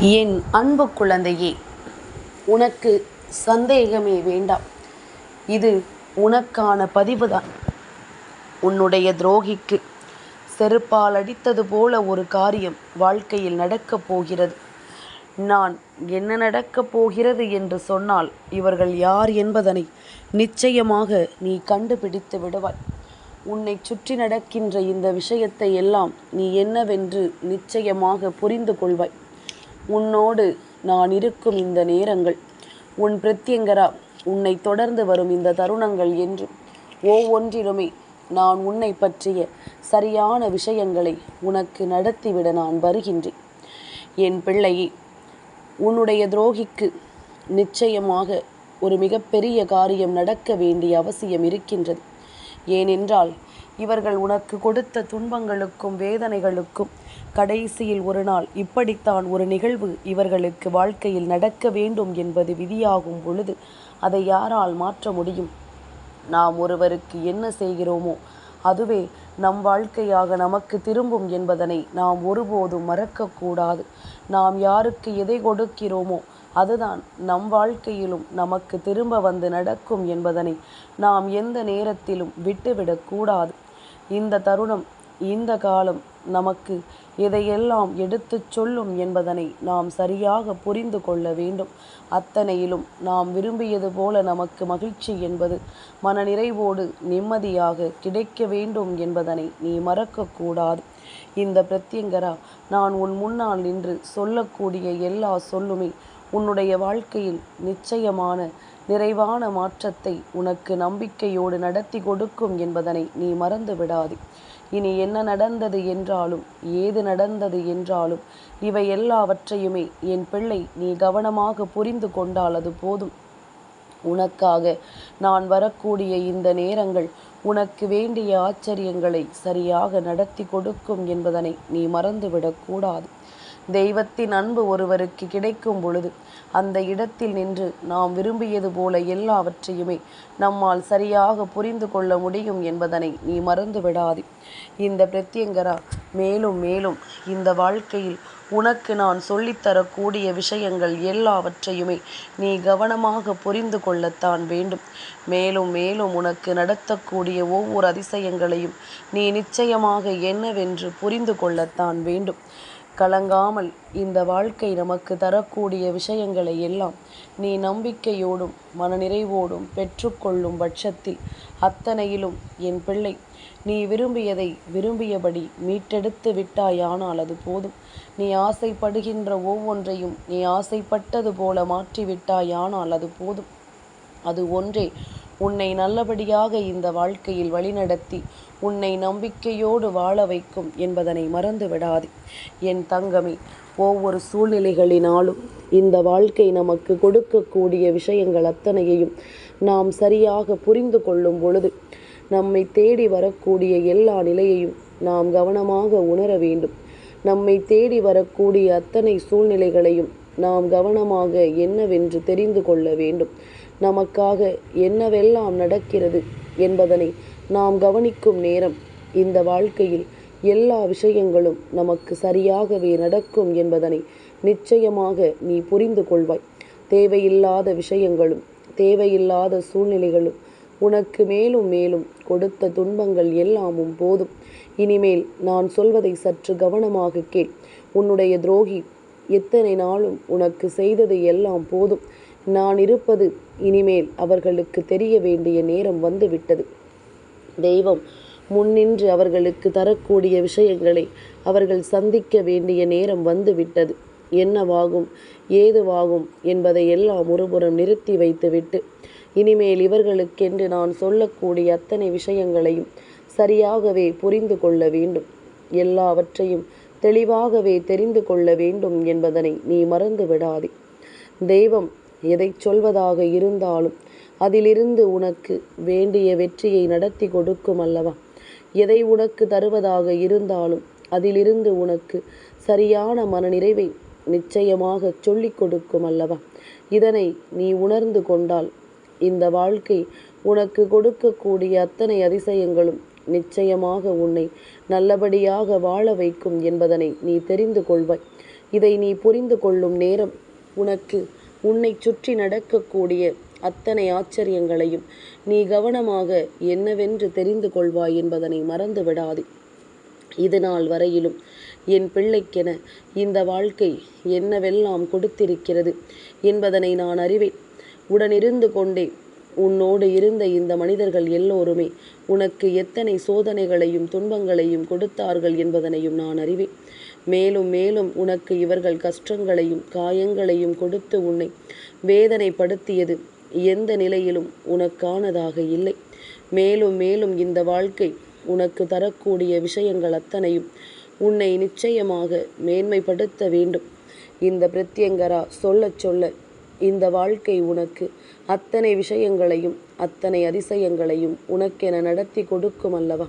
என் அன்பு குழந்தையே உனக்கு சந்தேகமே வேண்டாம். இது உனக்கான பதிவுதான். உன்னுடைய துரோகிக்கு செருப்பால் அடித்தது போல ஒரு காரியம் வாழ்க்கையில் நடக்கப் போகிறது. நான் என்ன நடக்கப் போகிறது என்று சொன்னால் இவர்கள் யார் என்பதனை நிச்சயமாக நீ கண்டுபிடித்து விடுவாய். உன்னை சுற்றி நடக்கின்ற இந்த விஷயத்தை எல்லாம் நீ என்னவென்று நிச்சயமாக புரிந்து கொள்வாய். உன்னோடு நான் இருக்கும் இந்த நேரங்கள். உன் பிரத்யங்கரா உன்னை தொடர்ந்து வரும் இந்த தருணங்கள் என்றும் ஒவ்வொன்றிலுமே நான் உன்னை பற்றிய சரியான விஷயங்களை உனக்கு நடத்திவிட நான் வருகின்றேன். என் பிள்ளையே உன்னுடைய துரோகிக்கு நிச்சயமாக ஒரு மிகப்பெரிய காரியம் நடக்க வேண்டிய அவசியம் இருக்கின்றது. ஏனென்றால் இவர்கள் உனக்கு கொடுத்த துன்பங்களுக்கும் வேதனைகளுக்கும் கடைசியில் ஒரு நாள் இப்படித்தான் ஒரு நிகழ்வு இவர்களுக்கு வாழ்க்கையில் நடக்க வேண்டும் என்பது விதியாகும் பொழுது அதை யாரால் மாற்ற முடியும்? நாம் ஒருவருக்கு என்ன செய்கிறோமோ அதுவே நம் வாழ்க்கையாக நமக்கு திரும்பும் என்பதனை நாம் ஒருபோதும் மறக்கக்கூடாது. நாம் யாருக்கு எதை கொடுக்கிறோமோ அதுதான் நம் வாழ்க்கையிலும் நமக்கு திரும்ப வந்து நடக்கும் என்பதனை நாம் எந்த நேரத்திலும் விட்டுவிடக்கூடாது. இந்த தருணம் இந்த காலம் நமக்கு எதையெல்லாம் எடுத்துச் சொல்லும் என்பதனை நாம் சரியாக புரிந்து கொள்ள வேண்டும். அத்தனையிலும் நாம் விரும்பியது போல நமக்கு மகிழ்ச்சி என்பது மனநிறைவோடு நிம்மதியாக கிடைக்க வேண்டும் என்பதனை நீ மறக்கக்கூடாது இந்த பிரத்யங்கரா நான் உன் முன்னால் நின்று சொல்லக்கூடிய எல்லா சொல்லுமே உன்னுடைய வாழ்க்கையில் நிச்சயமான நிறைவான மாற்றத்தை உனக்கு நம்பிக்கையோடு நடத்தி கொடுக்கும் என்பதனை நீ மறந்து விடாதே. இனி என்ன நடந்தது என்றாலும் ஏது நடந்தது என்றாலும் இவை எல்லாவற்றையுமே என் பிள்ளை நீ கவனமாக புரிந்து கொண்டால் அது போதும். உனக்காக நான் வரக்கூடிய இந்த நேரங்கள் உனக்கு வேண்டிய ஆச்சரியங்களை சரியாக நடத்தி கொடுக்கும் என்பதனை நீ மறந்துவிடக்கூடாது தெய்வத்தின் அன்பு ஒருவருக்கு கிடைக்கும் பொழுது அந்த இடத்தில் நின்று நாம் விரும்பியது போல எல்லாவற்றையுமே நம்மால் சரியாக புரிந்து கொள்ள முடியும் என்பதனை நீ மறந்து விடாதே. இந்த பிரத்யங்கரா மேலும் மேலும் இந்த வாழ்க்கையில் உனக்கு நான் சொல்லித்தரக்கூடிய விஷயங்கள் எல்லாவற்றையுமே நீ கவனமாக புரிந்து கொள்ளத்தான் வேண்டும். மேலும் மேலும் உனக்கு நடத்தக்கூடிய ஒவ்வொரு அதிசயங்களையும் நீ நிச்சயமாக என்னவென்று புரிந்து கொள்ளத்தான் வேண்டும். கலங்காமல் இந்த வாழ்க்கை நமக்கு தரக்கூடிய விஷயங்களை எல்லாம் நீ நம்பிக்கையோடும் மனநிறைவோடும் பெற்றுக்கொள்ளும் பட்சத்தில் அத்தனையிலும் என் பிள்ளை நீ விரும்பியதை விரும்பியபடி மீட்டெடுத்து விட்டாயானால் அது போதும். நீ ஆசைப்படுகின்ற ஒவ்வொன்றையும் நீ ஆசைப்பட்டது போல மாற்றிவிட்டாயானால் அது போதும். அது ஒன்றே உன்னை நல்லபடியாக இந்த வாழ்க்கையில் வழிநடத்தி உன்னை நம்பிக்கையோடு வாழ வைக்கும் என்பதனை மறந்து விடாதே. என் தங்கமே ஒவ்வொரு சூழ்நிலைகளினாலும் இந்த வாழ்க்கை நமக்கு கொடுக்கக்கூடிய விஷயங்கள் அத்தனையையும் நாம் சரியாக புரிந்து கொள்ளும் பொழுது நம்மை தேடி வரக்கூடிய எல்லா நிலையையும் நாம் கவனமாக உணர வேண்டும். நம்மை தேடி வரக்கூடிய அத்தனை சூழ்நிலைகளையும் நாம் கவனமாக என்னவென்று தெரிந்து கொள்ள வேண்டும். நமக்காக என்னவெல்லாம் நடக்கிறது என்பதனை நாம் கவனிக்கும் நேரம் இந்த வாழ்க்கையில் எல்லா விஷயங்களும் நமக்கு சரியாகவே நடக்கும் என்பதனை நிச்சயமாக நீ புரிந்து கொள்வாய். தேவையில்லாத விஷயங்களும் தேவையில்லாத சூழ்நிலைகளும் உனக்கு மேலும் மேலும் கொடுத்த துன்பங்கள் எல்லாமும் போதும். இனிமேல் நான் சொல்வதை சற்று கவனமாக கேள். உன்னுடைய துரோகி எத்தனை நாளும் உனக்கு செய்தது எல்லாம் போதும். நான் இருப்பது இனிமேல் அவர்களுக்கு தெரிய வேண்டிய நேரம் வந்துவிட்டது. தெய்வம் முன்னின்று அவர்களுக்கு தரக்கூடிய விஷயங்களை அவர்கள் சந்திக்க வேண்டிய நேரம் வந்துவிட்டது. என்னவாகும் ஏதுவாகும் என்பதை எல்லாம் ஒருபுறம் நிறுத்தி வைத்துவிட்டு இனிமேல் இவர்களுக்கென்று நான் சொல்லக்கூடிய அத்தனை விஷயங்களையும் சரியாகவே புரிந்து கொள்ள வேண்டும். எல்லாவற்றையும் தெளிவாகவே தெரிந்து கொள்ள வேண்டும் என்பதனை நீ மறந்து விடாதே தெய்வம் எதை சொல்வதாக இருந்தாலும் அதிலிருந்து உனக்கு வேண்டிய வெற்றியை நடத்தி கொடுக்கும் அல்லவா? எதை உனக்கு தருவதாக இருந்தாலும் அதிலிருந்து உனக்கு சரியான மனநிறைவை நிச்சயமாக சொல்லிக் கொடுக்கும் அல்லவா? இதனை நீ உணர்ந்து கொண்டால் இந்த வாழ்க்கை உனக்கு கொடுக்கக்கூடிய அத்தனை அதிசயங்களும் நிச்சயமாக உன்னை நல்லபடியாக வாழ வைக்கும் என்பதனை நீ தெரிந்து கொள்வாய். இதை நீ புரிந்து கொள்ளும் நேரம் உனக்கு உன்னை சுற்றி நடக்கக்கூடிய அத்தனை ஆச்சரியங்களையும் நீ கவனமாக என்னவென்று தெரிந்து கொள்வாய் என்பதனை மறந்து விடாதே இது நாள் வரையிலும் என் பிள்ளைக்கென இந்த வாழ்க்கை என்னவெல்லாம் கொடுத்திருக்கிறது என்பதனை நான் அறிவேன். உடனிருந்து கொண்டே உன்னோடு இருந்த இந்த மனிதர்கள் எல்லோருமே உனக்கு எத்தனை சோதனைகளையும் துன்பங்களையும் கொடுத்தார்கள் என்பதனையும் நான் அறிவேன். மேலும் மேலும் உனக்கு இவர்கள் கஷ்டங்களையும் காயங்களையும் கொடுத்து உன்னை வேதனைப்படுத்தியது. எந்த நிலையிலும் உனக்கானதாக இல்லை. மேலும் மேலும் இந்த வாழ்க்கை உனக்கு தரக்கூடிய விஷயங்கள் அத்தனையும் உன்னை நிச்சயமாக மேன்மைப்படுத்த வேண்டும். இந்த பிரத்யங்கரா சொல்லச் சொல்ல இந்த வாழ்க்கை உனக்கு அத்தனை விஷயங்களையும் அத்தனை அதிசயங்களையும் உனக்கென நடத்தி கொடுக்கும் அல்லவா?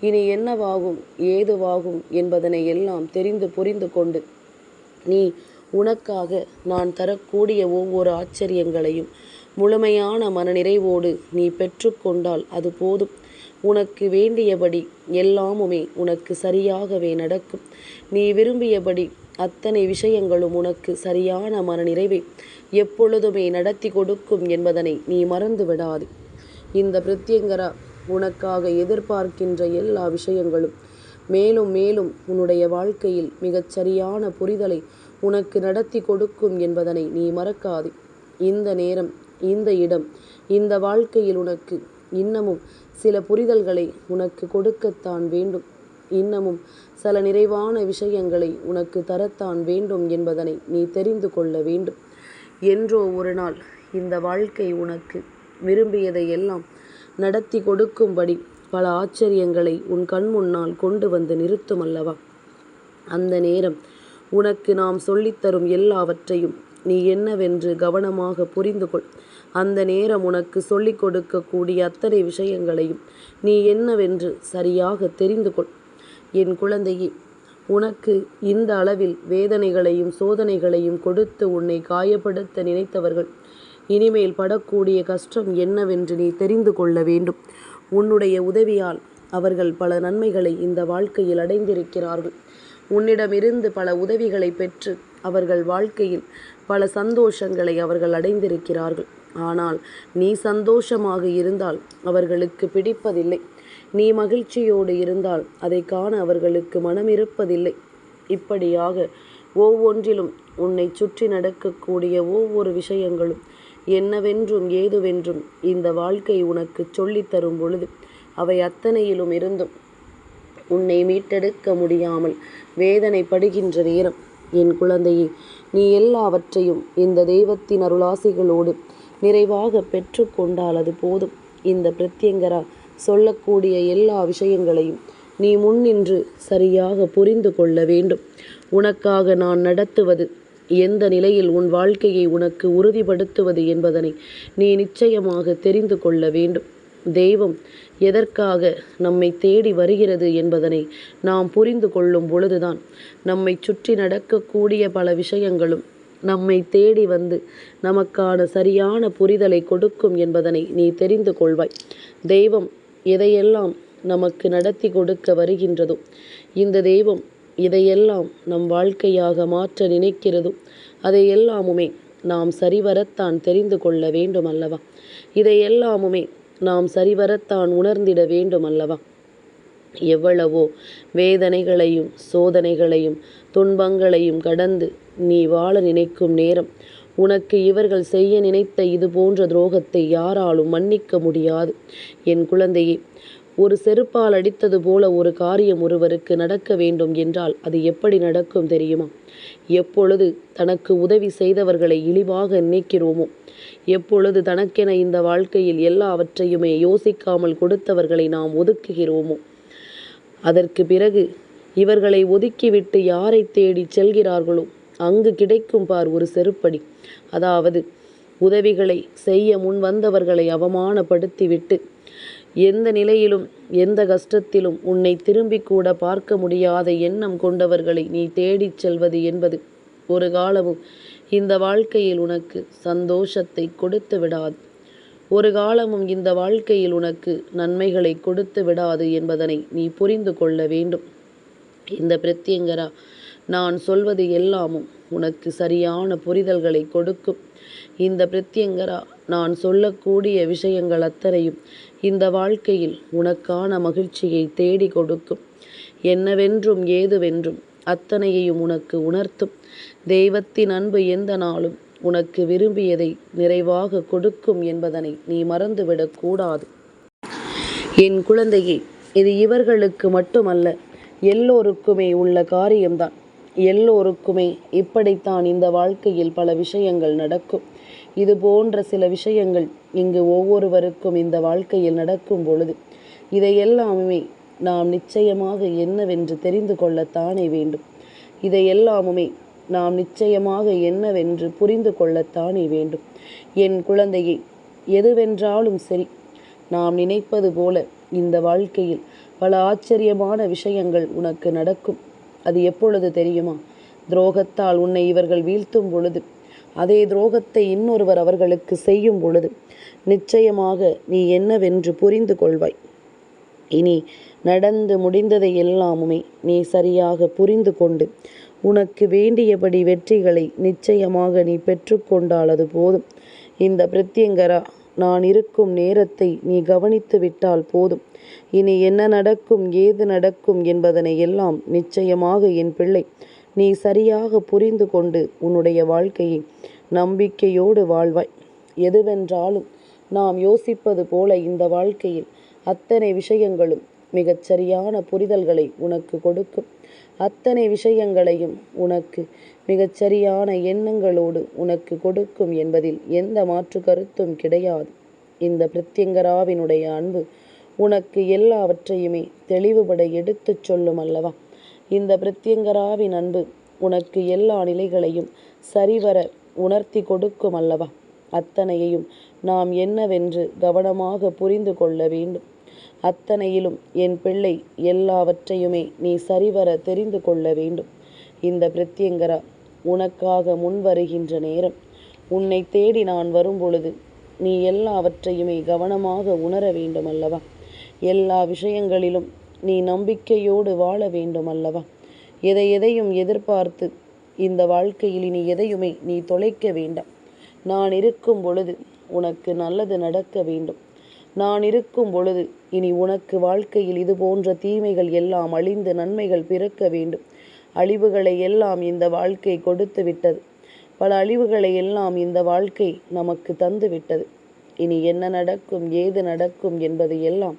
இனி என்னவாகும் ஏதுவாகும் என்பதனை எல்லாம் தெரிந்து புரிந்து கொண்டு நீ உனக்காக நான் தரக்கூடிய ஒவ்வொரு ஆச்சரியங்களையும் முழுமையான மனநிறைவோடு நீ பெற்றுக்கொண்டால் அது போதும். உனக்கு வேண்டியபடி எல்லாமுமே உனக்கு சரியாகவே நடக்கும். நீ விரும்பியபடி அத்தனை விஷயங்களும் உனக்கு சரியான மனநிறைவை எப்பொழுதுமே நடத்தி கொடுக்கும் என்பதனை நீ மறந்து விடாது இந்த பிரத்யங்கரா உனக்காக எதிர்பார்க்கின்ற எல்லா விஷயங்களும். மேலும் மேலும் உன்னுடைய வாழ்க்கையில் மிகச் சரியான புரிதலை உனக்கு நடத்தி கொடுக்கும் என்பதனை நீ மறக்காதே. இந்த நேரம் இந்த இடம் இந்த வாழ்க்கையில் உனக்கு இன்னமும் சில புரிதல்களை உனக்கு கொடுக்கத்தான் வேண்டும். இன்னமும் சில நிறைவான விஷயங்களை உனக்கு தரத்தான் வேண்டும் என்பதனை நீ தெரிந்து கொள்ள வேண்டும். என்றோ ஒரு நாள் இந்த வாழ்க்கை உனக்கு விரும்பியதை எல்லாம் நடத்தி கொடுக்கும்படி பல ஆச்சரியங்களை உன் கண் முன்னால் கொண்டு வந்து நிறுத்தும் அல்லவா அந்த நேரம் உனக்கு நாம் சொல்லித்தரும் எல்லாவற்றையும் நீ என்னவென்று கவனமாக புரிந்து கொள் அந்த நேரம் உனக்கு சொல்லிக் கொடுக்கக்கூடிய அத்தனை விஷயங்களையும் நீ என்னவென்று சரியாக தெரிந்து கொள் என் குழந்தையே உனக்கு இந்த அளவில் வேதனைகளையும் சோதனைகளையும் கொடுத்து உன்னை காயப்படுத்த நினைத்தவர்கள் இனிமேல் படக்கூடிய கஷ்டம் என்னவென்று நீ தெரிந்து கொள்ள வேண்டும். உன்னுடைய உதவியால் அவர்கள் பல நன்மைகளை இந்த வாழ்க்கையில் அடைந்திருக்கிறார்கள். உன்னிடமிருந்து பல உதவிகளை பெற்று அவர்கள் வாழ்க்கையில் பல சந்தோஷங்களை அவர்கள் அடைந்திருக்கிறார்கள். ஆனால் நீ சந்தோஷமாக இருந்தால் அவர்களுக்கு பிடிப்பதில்லை. நீ மகிழ்ச்சியோடு இருந்தால் அதை காண அவர்களுக்கு மனம் இருப்பதில்லை இப்படியாக ஒவ்வொன்றிலும் உன்னை சுற்றி நடக்கக்கூடிய ஒவ்வொரு விஷயங்களும் என்னவென்றும் ஏதுவென்றும் இந்த வாழ்க்கை உனக்கு சொல்லித்தரும் பொழுது அவை அத்தனையிலும் இருந்தும் உன்னை மீட்டெடுக்க முடியாமல் வேதனைப்படுகின்ற நேரம். என் குழந்தையே நீ எல்லாவற்றையும் இந்த தெய்வத்தின் அருளாசிகளோடு நிறைவாக பெற்று கொண்டால் அது போதும். இந்த பிரத்யங்கரா சொல்லக்கூடிய எல்லா விஷயங்களையும் நீ முன்னின்று சரியாக புரிந்து கொள்ள வேண்டும். உனக்காக நான் நடத்துவது எந்த நிலையில் உன் வாழ்க்கையை உனக்கு உறுதிப்படுத்துவது என்பதனை நீ நிச்சயமாக தெரிந்து கொள்ள வேண்டும். தெய்வம் எதற்காக நம்மை தேடி வருகிறது என்பதனை நாம் புரிந்து கொள்ளும் பொழுதுதான் நம்மை சுற்றி நடக்கக்கூடிய பல விஷயங்களும் நம்மை தேடி வந்து நமக்கான சரியான புரிதலை கொடுக்கும் என்பதனை நீ தெரிந்து கொள்வாய். தெய்வம் எதையெல்லாம் நமக்கு நடத்தி கொடுக்க வருகின்றதோ இந்த தெய்வம் இதையெல்லாம் நம் வாழ்க்கையாக மாற்ற நினைக்கிறதோ அதையெல்லாமுமே நாம் சரிவரத்தான் தெரிந்து கொள்ள வேண்டும் அல்லவா இதையெல்லாமுமே நாம் சரிவரத்தான் உணர்ந்திட வேண்டும் அல்லவா எவ்வளவோ வேதனைகளையும் சோதனைகளையும் துன்பங்களையும் கடந்து நீ வாழ நினைக்கும் நேரம் உனக்கு இவர்கள் செய்ய நினைத்த இது போன்ற துரோகத்தை யாராலும் மன்னிக்க முடியாது. என் குழந்தையே ஒரு செருப்பால் அடித்தது போல ஒரு காரியம் ஒருவருக்கு நடக்க வேண்டும் என்றால் அது எப்படி நடக்கும் தெரியுமா? எப்பொழுது தனக்கு உதவி செய்தவர்களை இழிவாக நினைக்கிறோமோ? எப்பொழுது தனக்கென இந்த வாழ்க்கையில் எல்லாவற்றையுமே யோசிக்காமல் கொடுத்தவர்களை நாம் ஒதுக்குகிறோமோ? அதற்கு பிறகு இவர்களை ஒதுக்கிவிட்டு யாரை தேடி செல்கிறார்களோ அங்கு கிடைக்கும் பார் ஒரு செருப்படி. அதாவது உதவிகளை செய்ய முன் வந்தவர்களை அவமானப்படுத்திவிட்டு எந்த நிலையிலும் எந்த கஷ்டத்திலும் உன்னை திரும்பி கூட பார்க்க முடியாத எண்ணம் கொண்டவர்களை நீ தேடிச் செல்வது என்பது ஒரு காலமும் இந்த வாழ்க்கையில் உனக்கு சந்தோஷத்தை கொடுத்து விடாது. ஒரு காலமும் இந்த வாழ்க்கையில் உனக்கு நன்மைகளை கொடுத்து விடாது என்பதனை நீ புரிந்து கொள்ள வேண்டும். இந்த பிரத்யங்கரா நான் சொல்வது எல்லாமும் உனக்கு சரியான புரிதல்களை கொடுக்கும். இந்த பிரத்யங்கரா நான் சொல்லக்கூடிய விஷயங்கள் அத்தனையும் இந்த வாழ்க்கையில் உனக்கான மகிழ்ச்சியை தேடி கொடுக்கும். என்னவென்றும் ஏதுவென்றும் அத்தனையையும் உனக்கு உணர்த்தும். தெய்வத்தின் அன்பு எந்த நாளும் உனக்கு விரும்பியதை நிறைவாக கொடுக்கும் என்பதனை நீ மறந்துவிடக்கூடாது என் குழந்தையே இது இவர்களுக்கு மட்டுமல்ல எல்லோருக்குமே உள்ள காரியம்தான். எல்லோருக்குமே இப்படித்தான் இந்த வாழ்க்கையில் பல விஷயங்கள் நடக்கும். இது போன்ற சில விஷயங்கள் இங்கு ஒவ்வொருவருக்கும் இந்த வாழ்க்கையில் நடக்கும் பொழுது இதையெல்லாமுமே நாம் நிச்சயமாக என்னவென்று தெரிந்து கொள்ளத்தானே வேண்டும். இதையெல்லாமுமே நாம் நிச்சயமாக என்னவென்று புரிந்து கொள்ளத்தானே வேண்டும். என் குழந்தையை எதுவென்றாலும் சரி நாம் நினைப்பது போல இந்த வாழ்க்கையில் பல ஆச்சரியமான விஷயங்கள் உனக்கு நடக்கும். அது எப்பொழுது தெரியுமா? துரோகத்தால் உன்னை இவர்கள் வீழ்த்தும் பொழுது அதே துரோகத்தை இன்னொருவர் அவர்களுக்கு செய்யும் பொழுது நிச்சயமாக நீ என்னவென்று புரிந்து கொள்வாய். இனி நடந்து முடிந்ததை எல்லாமுமே நீ சரியாக புரிந்து கொண்டு உனக்கு வேண்டியபடி வெற்றிகளை நிச்சயமாக நீ பெற்றுக்கொண்டால் அது போதும். இந்த பிரத்யங்கரா நான் இருக்கும் நேரத்தை நீ கவனித்து விட்டால் போதும். இனி என்ன நடக்கும் ஏது நடக்கும் என்பதனை எல்லாம் நிச்சயமாக என் பிள்ளை நீ சரியாக புரிந்து கொண்டு உன்னுடைய வாழ்க்கையை நம்பிக்கையோடு வாழ்வாய். எதுவென்றாலும் நாம் யோசிப்பது போல இந்த வாழ்க்கையில் அத்தனை விஷயங்களும் மிகச் சரியான புரிதல்களை உனக்கு கொடுக்கும். அத்தனை விஷயங்களையும் உனக்கு மிகச்சரியான எண்ணங்களோடு உனக்கு கொடுக்கும் என்பதில் எந்த மாற்று கருத்தும் கிடையாது. இந்த பிரத்யங்கராவினுடைய அன்பு உனக்கு எல்லாவற்றையுமே தெளிவுபட எடுத்துச் சொல்லும் அல்லவா? இந்த பிரத்யங்கராவின் அன்பு உனக்கு எல்லா நிலைகளையும் சரிவர உணர்த்தி கொடுக்கும் அல்லவா? அத்தனையையும் நாம் என்னவென்று கவனமாக புரிந்து கொள்ள வேண்டும். அத்தனையிலும் என் பிள்ளை எல்லாவற்றையுமே நீ சரிவர தெரிந்து கொள்ள வேண்டும். இந்த பிரத்யங்கரா உனக்காக முன் வருகின்ற நேரம். உன்னை தேடி நான் வரும்பொழுது நீ எல்லாவற்றையுமே கவனமாக உணர வேண்டும் அல்லவா? எல்லா விஷயங்களிலும் நீ நம்பிக்கையோடு வாழ வேண்டும் அல்லவா எதை எதையும் எதிர்பார்த்து இந்த வாழ்க்கையில் இனி எதையுமே நீ தொலைக்க வேண்டாம். நான் இருக்கும் பொழுது உனக்கு நல்லது நடக்க வேண்டும். நான் இருக்கும் பொழுது இனி உனக்கு வாழ்க்கையில் இது போன்ற தீமைகள் எல்லாம் அழிந்து நன்மைகள் பிறக்க வேண்டும். அழிவுகளை எல்லாம் இந்த வாழ்க்கை கொடுத்து விட்டது. பல அழிவுகளை எல்லாம் இந்த வாழ்க்கை நமக்கு தந்து விட்டது. இனி என்ன நடக்கும் ஏது நடக்கும் என்பது எல்லாம்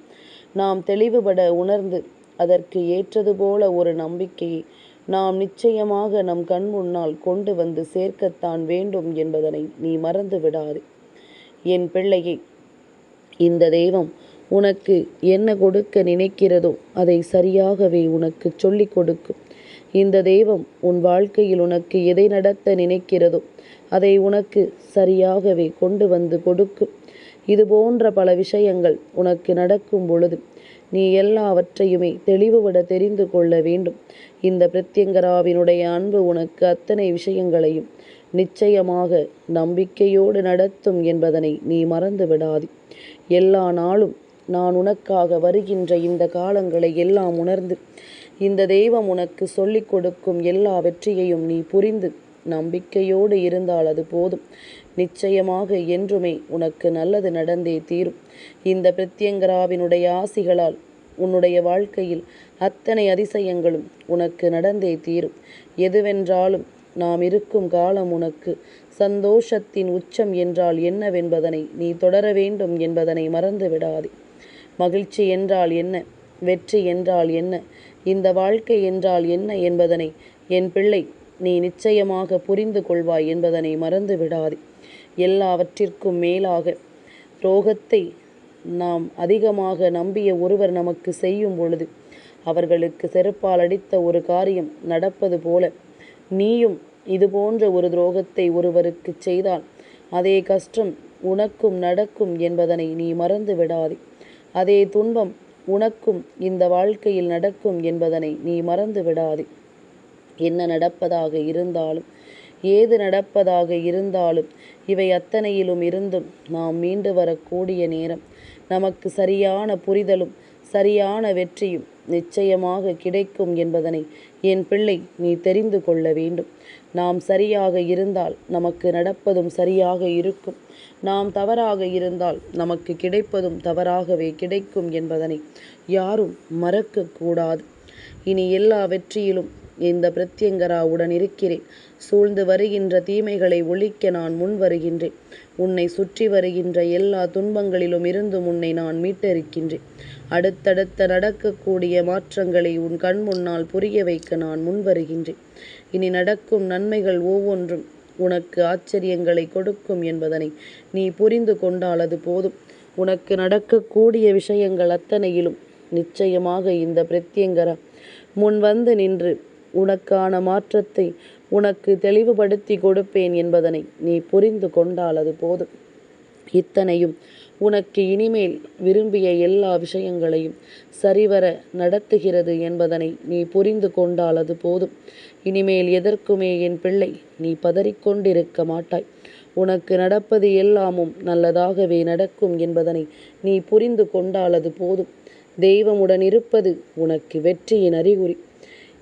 நாம் தெளிவுபட உணர்ந்து அதற்கு ஏற்றது போல ஒரு நம்பிக்கையை நாம் நிச்சயமாக நம் கண் முன்னால் கொண்டு வந்து சேர்க்கத்தான் வேண்டும் என்பதனை நீ மறந்து விடாது. என் பிள்ளையை இந்த தெய்வம் உனக்கு என்ன கொடுக்க நினைக்கிறதோ அதை சரியாகவே உனக்கு சொல்லிக் கொடுக்கும். இந்த தெய்வம் உன் வாழ்க்கையில் உனக்கு எதை நடத்த நினைக்கிறதோ அதை உனக்கு சரியாகவே கொண்டு வந்து கொடுக்கும். இது போன்ற பல விஷயங்கள் உனக்கு நடக்கும் பொழுது நீ எல்லாவற்றையுமே தெளிவுபட தெரிந்து கொள்ள வேண்டும். இந்த பிரத்யங்கராவினுடைய அன்பு உனக்கு அத்தனை விஷயங்களையும் நிச்சயமாக நம்பிக்கையோடு நடத்தும் என்பதனை நீ மறந்து விடாது எல்லா நாளும் நான் உனக்காக வருகின்ற இந்த காலங்களை எல்லாம் உணர்ந்து இந்த தெய்வம் உனக்கு சொல்லிக் கொடுக்கும் எல்லா வெற்றியையும் நீ புரிந்து நம்பிக்கையோடு இருந்தால் அது போதும். நிச்சயமாக என்றுமே உனக்கு நல்லது நடந்தே தீரும். இந்த பிரத்யங்கராவினுடைய ஆசிகளால் உன்னுடைய வாழ்க்கையில் அத்தனை அதிசயங்களும் உனக்கு நடந்தே தீரும். எதுவென்றாலும் நாம் இருக்கும் காலம் உனக்கு சந்தோஷத்தின் உச்சம் என்றால் என்னவென்பதனை நீ தொடர வேண்டும் என்பதனை மறந்து விடாதே. மகிழ்ச்சி என்றால் என்ன? வெற்றி என்றால் என்ன? இந்த வாழ்க்கை என்றால் என்ன என்பதனை என் பிள்ளை நீ நிச்சயமாக புரிந்து கொள்வாய் என்பதனை மறந்து விடாதே. எல்லாவற்றிற்கும் மேலாக ரோகத்தை நாம் அதிகமாக நம்பிய ஒருவர் நமக்கு செய்யும் பொழுது அவர்களுக்கு செருப்பால் அடித்த ஒரு காரியம் நடப்பது போல நீயும் இது போன்ற ஒரு துரோகத்தை ஒருவருக்கு செய்தால் அதே கஷ்டம் உனக்கும் நடக்கும் என்பதனை நீ மறந்து விடாதே. அதே துன்பம் உனக்கும் இந்த வாழ்க்கையில் நடக்கும் என்பதனை நீ மறந்து விடாதே. என்ன நடப்பதாக இருந்தாலும் ஏது நடப்பதாக இருந்தாலும் இவை அத்தனையிலும் இருந்தும் நாம் மீண்டு வரக்கூடிய நேரம். நமக்கு சரியான புரிதலும் சரியான வெற்றியும் நிச்சயமாக கிடைக்கும் என்பதனை என் பிள்ளை நீ தெரிந்து கொள்ள வேண்டும். நாம் சரியாக இருந்தால் நமக்கு நடப்பதும் சரியாக இருக்கும். நாம் தவறாக இருந்தால் நமக்கு கிடைப்பதும் தவறாகவே கிடைக்கும் என்பதனை யாரும் மறக்கக்கூடாது. இனி எல்லா வெற்றியிலும் இந்த பிரத்யங்கராவுடன் இருக்கிறேன் சூழ்ந்து வருகின்ற தீமைகளை ஒழிக்க நான் முன் வருகின்றேன். உன்னை சுற்றி வருகின்ற எல்லா துன்பங்களிலும் இருந்து உன்னை நான் மீட்டிருக்கின்றேன். அடுத்தடுத்த நடக்கக்கூடிய மாற்றங்களை உன் கண் முன்னால் புரிய வைக்க நான் முன் வருகின்றேன். இனி நடக்கும் நன்மைகள் ஒவ்வொன்றும் உனக்கு ஆச்சரியங்களை கொடுக்கும் என்பதனை நீ புரிந்து கொண்டால் அது போதும். உனக்கு நடக்கக்கூடிய விஷயங்கள் அத்தனையிலும் நிச்சயமாக இந்த பிரத்யங்கரா. முன் வந்து நின்று உனக்கான மாற்றத்தை உனக்கு தெளிவுபடுத்தி கொடுப்பேன் என்பதனை நீ புரிந்து கொண்டால் அது போதும். இத்தனையும் உனக்கு இனிமேல் விரும்பிய எல்லா விஷயங்களையும் சரிவர நடத்துகிறது என்பதனை நீ புரிந்து கொண்டால் அது போதும். இனிமேல் எதற்குமே என் பிள்ளை நீ பதறிக்கொண்டிருக்க மாட்டாய். உனக்கு நடப்பது எல்லாமும் நல்லதாகவே நடக்கும் என்பதனை நீ புரிந்து கொண்டால் அது போதும். தெய்வமுடன் இருப்பது உனக்கு வெற்றியின் அறிகுறி.